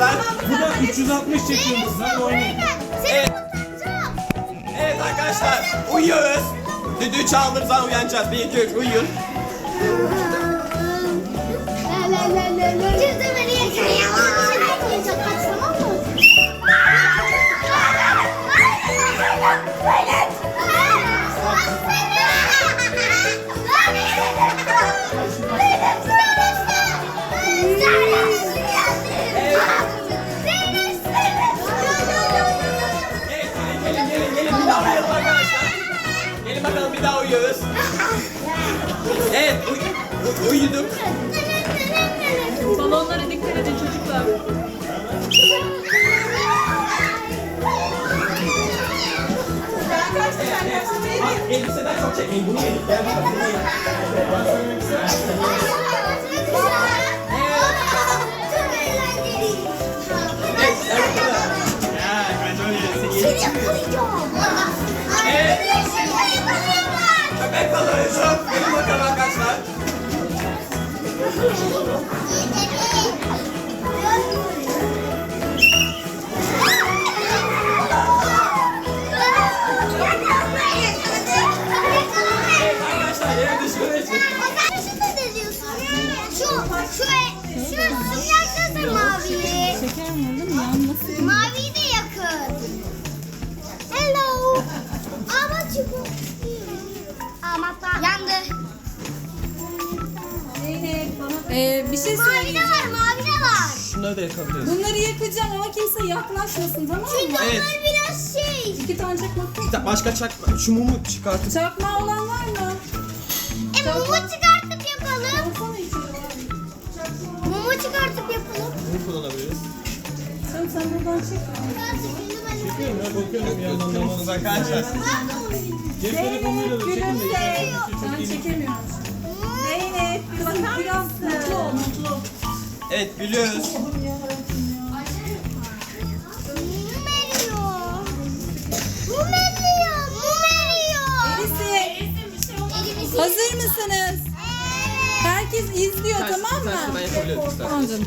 arkadaşlar. Bu da 360 çekiyoruz lan oynayın. Evet. Evet arkadaşlar uyuyoruz. Düdüğü çaldığım zaman uyanacağız. Bir iki üç uyuyun. Evet Şu, şu, şu sıcakta da mavi. Şeker mi mı? Yanmasın. Mavi de yakın. Hello. Ama çukur. Ama yandı. Ee, bir şey Mavi de söyleyeceğim. var, mavi de var. Şunları da yakabiliriz. Bunları yakacağım ama kimse yaklaşmasın tamam Çünkü mı? Evet. onlar biraz şey. İki tane çakmak. Bir Başka çakma. Şu mumu çıkartın. Çakmağı olan var mı? E mumu çıkartıp Çekiyorum ya bakıyorum bir yandan da. Kullanmanız arkadaşlar. Cep telefonuyla da çekin de. Çok Ben çekemiyorum. Zeynep. Kızım biraz mutlu ol mutlu. Evet gülüyoruz. Hazır mısınız? Herkes izliyor tamam mı? Tamam canım.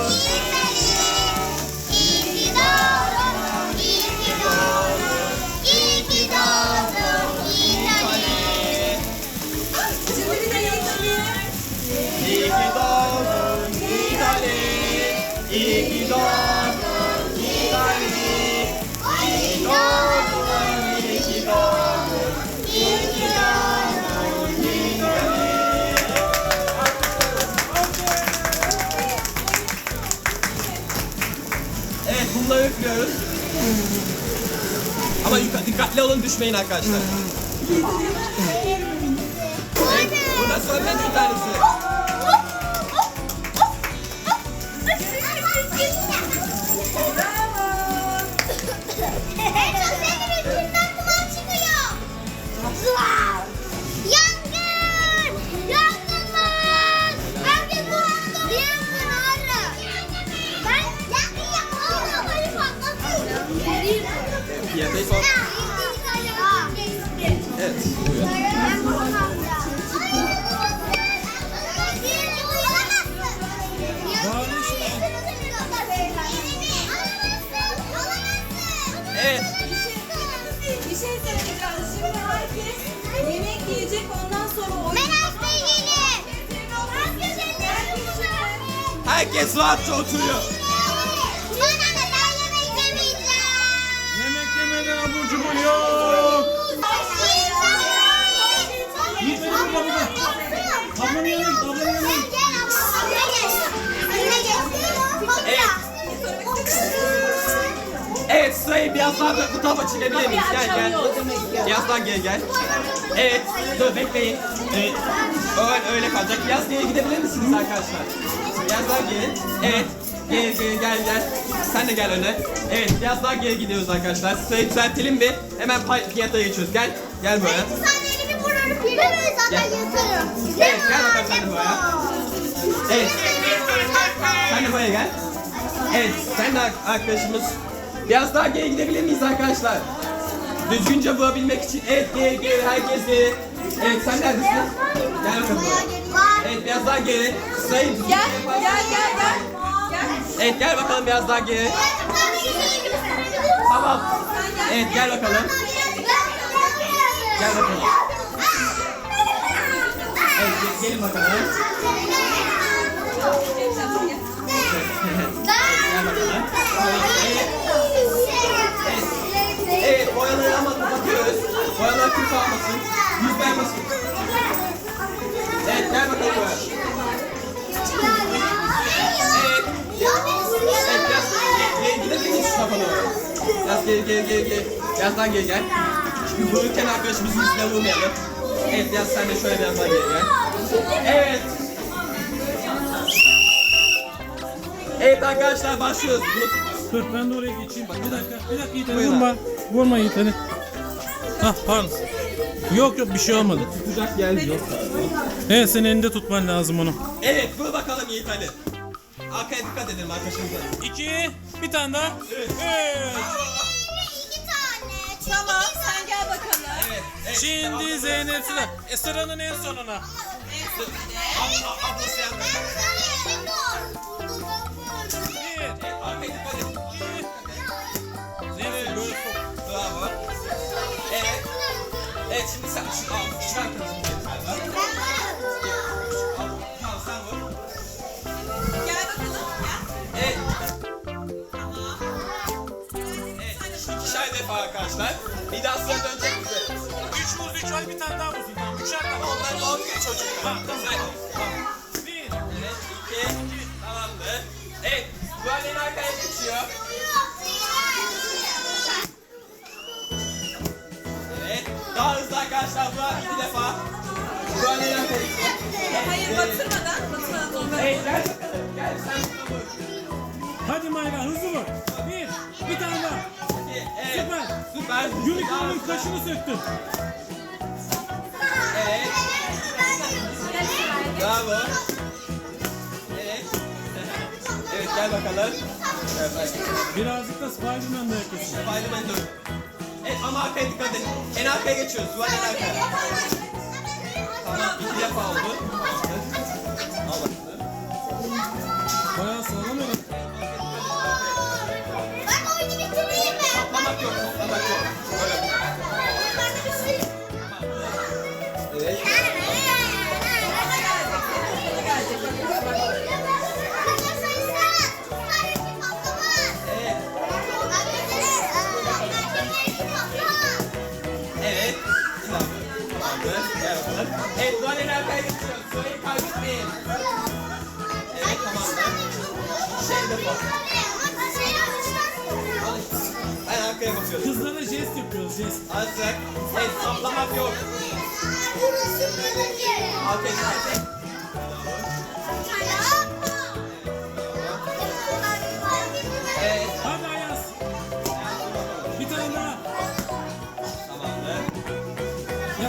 Ama yuka- dikkatli olun düşmeyin arkadaşlar. Evet, burada sönmedi bir tanesi. Fiyatayı sor. Evet. Buyurun. Ben bunu Evet. Bir şey söyleyeceğim. Şimdi herkes yemek yiyecek ondan sonra oyun. Merak gelin. Herkes rahatça oturuyor. Cubur yok. Git beni burada burada. Ablanın yanına git ablanın yanına git. Evet. Evet sırayı biraz daha bu bu tarafa çekebilir miyiz? Gel gel. Biraz daha gel gel. Evet. Dur bekleyin. Evet. Öyle, öyle kalacak. Biraz geri gidebilir misiniz arkadaşlar? Biraz daha geri. Evet. Gel gel gel gel. Sen de gel öne. Evet biraz daha geri gidiyoruz arkadaşlar. Sırayı düzeltelim bir. Hemen fiyata geçiyoruz. Gel. Gel böyle. Ben zaten yatarım. Evet gel bakalım sen de buraya. Evet. Sen de buraya gel. Evet, sen de arkadaşımız. Biraz daha geri gidebilir miyiz arkadaşlar? Düzgünce vurabilmek için. Evet, geri geri, herkes geri. Evet, sen neredesin? Gel bakalım buraya. Evet, biraz daha geri. Sayın. Gel, gel, gel, gel. Evet, gel bakalım biraz daha geri. Tamam. Evet, gel bakalım. Gel bakalım. Evet, ge- gelin bakalım. Gel bakalım. Evet, evet, boyaları ama kapatıyoruz. Boyalar kimse almasın. Yüz vermesin. Evet, gel bakalım Geri, geri, geri. Biraz daha geri gel. Çünkü vururken arkadaşımızın üstüne vurmayalım. Evet, biraz sen de şöyle biraz daha geri gel. Evet. Evet arkadaşlar başlıyoruz. Dur ben de oraya geçeyim. Bir dakika, bir dakika Yiğit Ali, Buyurun vurma. Vurma Yiğit Ali. Hah pardon. Yok yok bir şey olmadı. Tutacak yer yok. Evet senin elinde tutman lazım onu. Evet vur bakalım Yiğit Ali. Arkaya dikkat edelim arkadaşımıza. İki, bir tane daha. Üç. Tamam, sen gel bakalım. Evet. evet. Şimdi Zeynep Sıra. E sıranın en sonuna. Ab- ablası yandı. Bir, arkadaşlar. Bir daha sıra dönecek bize. Üç vur, üç var bir tane daha vursun. Tamam, üçer tane. Onlar olmuyor çocuklar. Tamam, tamam. Tamam. Bir, Evet. iki. Tamamdır. Evet. Bu annenin arkaya geçiyor. Evet. Daha hızlı arkadaşlar. Bu an iki defa. Bu annenin arkaya geçiyor. Hayır, batırmadan, batırmadan normal. Evet gel bakalım. Gel sen vur. Hadi Mayra hızlı vur. Bir, bir tane daha. Evet. Süper. Süper. Unicorn'un kaşını söktün. Evet. Bravo. Evet. Evet gel bakalım. Evet. Birazcık da Spiderman da yakasın. Spiderman dön. Evet ama arkaya dikkat edin. En arkaya geçiyoruz. Duvar en arkaya. Gel bakalım. Evet en arkaya geçiyoruz. Süreyi kaybetmeyin. Evet tamamdır. Şey de bak. Ben arkaya bakıyorum. Kızlara jest yapıyoruz jest. Hazır. Evet saplamak yok. Arkaya dikkat et. Evet.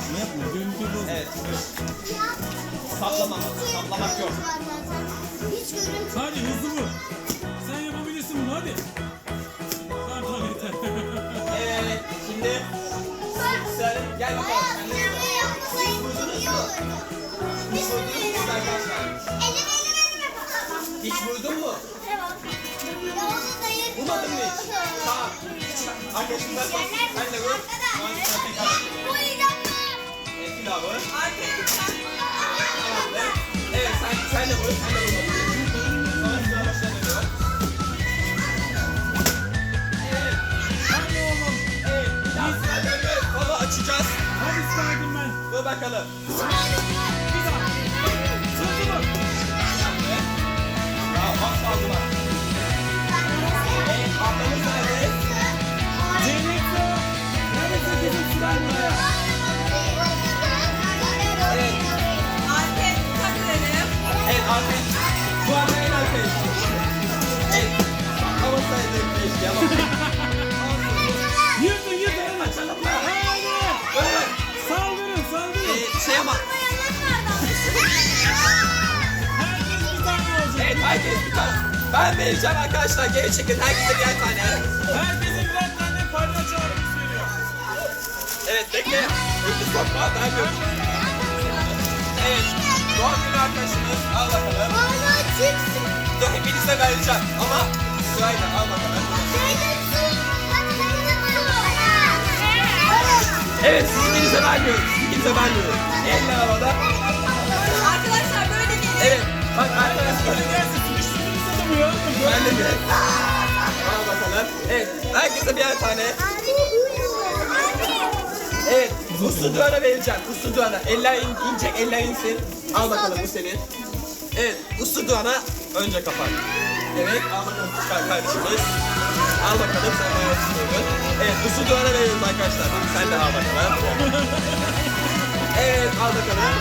Yapma yapma. Görüntüyü bozma. Evet. Saplamamak. Saplamak yok. Hiç görüntü Hadi hızlı vur. Sen yapabilirsin bunu hadi. Pardon yeter. Evet. Şimdi sıra gel bakalım. Hiç vurdunuz mu? Hiç vurdunuz mu arkadaşlar? Hiç vurdun mu? Vurmadın mı hiç? Tamam. Arkadaşımdan sen de vur. Sonra vur. Evet sen, sen de vur. Sen de vur. Daha açacağız. Hadi Spiderman. Vur bakalım. Bir daha. Vur. Ya bak kaldı bak. Evet ablamız vereceğim arkadaşlar. Geri çekin. Herkese birer tane. Herkese birer tane palyaço abimiz veriyor. Evet bekle. Öbür sokma. Ben göreceğim. Evet. Doğum günü arkadaşımız. Al bakalım. Bana çıksın. Dur hepinize vereceğim. Ama sırayla al bakalım. Evet siz ikinize vermiyorum. Siz ikinize vermiyorum. Eller havada. Arkadaşlar böyle değil. Evet. Bak arkadaşlar. Ya. Ben de direkt. Al bakalım. Evet. Herkese birer tane. Evet. Uslu duana vereceğim. Uslu duana. Eller in, inecek. Eller insin. Al bakalım bu senin. Evet. Uslu duana önce kapat. Evet. Al bakalım çıkar kardeşimiz. Al bakalım sen bayağı istiyorsun. Evet. Uslu duana veriyoruz arkadaşlar. Sen de al bakalım. Evet. Al bakalım.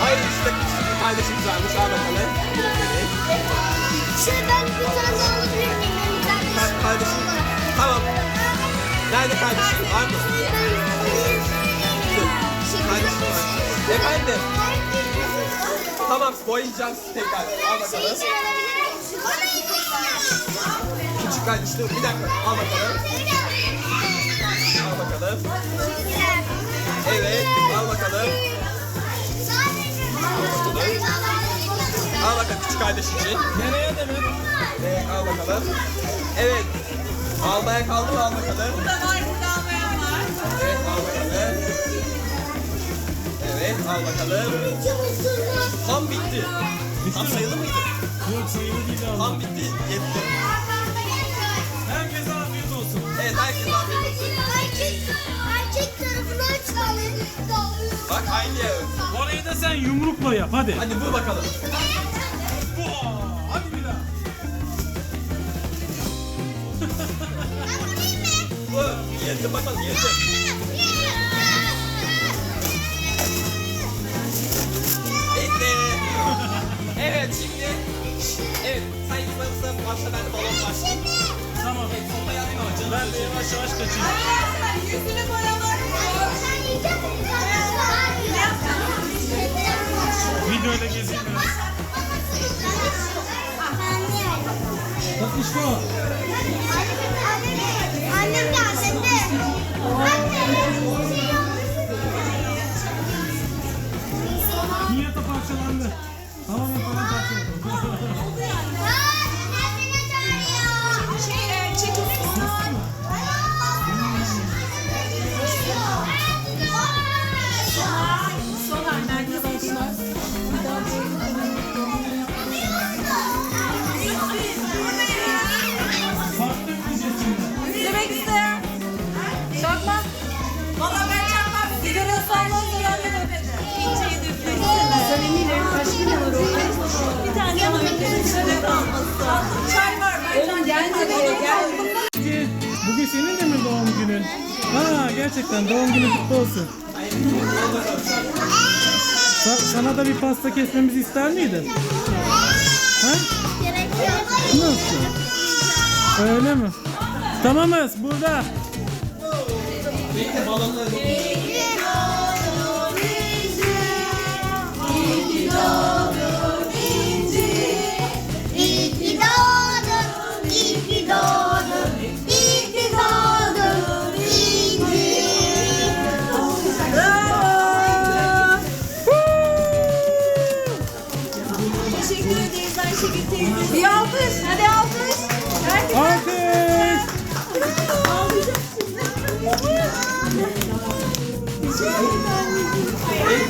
Hayır işte kardeşimiz almış. Al bakalım. Senin. Ka- kardeşim. Tamam. Nerede kardeşim? Var mı? Kardeşim var. Efendim. Tamam boyayacağım sizi tekrar. Al bakalım. Küçük kardeşim bir dakika. Al bakalım. Al bakalım. Evet. Al bakalım. Al bakalım küçük kardeş için. Nereye demek? Evet al bakalım. Evet. Almaya kaldı mı al bakalım. Burada var burada almayan var. Evet al bakalım. Evet al bakalım. Tam bitti. Tam sayılı mıydı? Yok sayılı değil abi. Tam bitti. Yetti. Herkese afiyet olsun. Evet herkes Bak aynı yer. Orayı da sen yumrukla yap hadi. Hadi vur bakalım. Vaa, Hadi bir daha. Vur. Bakalım. Evet şimdi. Evet sen yıkmanızı başla ben de balon başlayayım. Tamam. Evet sopayı alayım ama canım. Ben de yavaş yavaş kaçayım. Arkadaşlar yüzünü boyamak? Videoyla gezeyim biraz. Bak işte o. Annem geldi. Dünyada parçalandı. Tamamen paramparça günün? Ha gerçekten doğum günün kutlu olsun. Sa- sana da bir pasta kesmemizi ister miydin? Ha? Nasıl? Öyle mi? Tamamız burada. Balonları.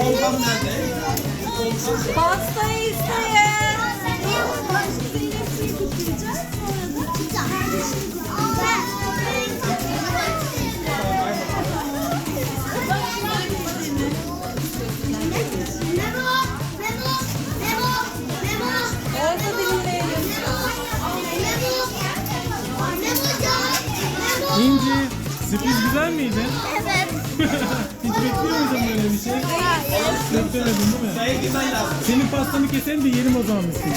Pompam nerede? pasta isteyen. Orta dilimleyelim. İnci, sürpriz güzel miydi? Evet. Beklemedin değil mi? Senin pastanı keselim de yiyelim o zaman seni.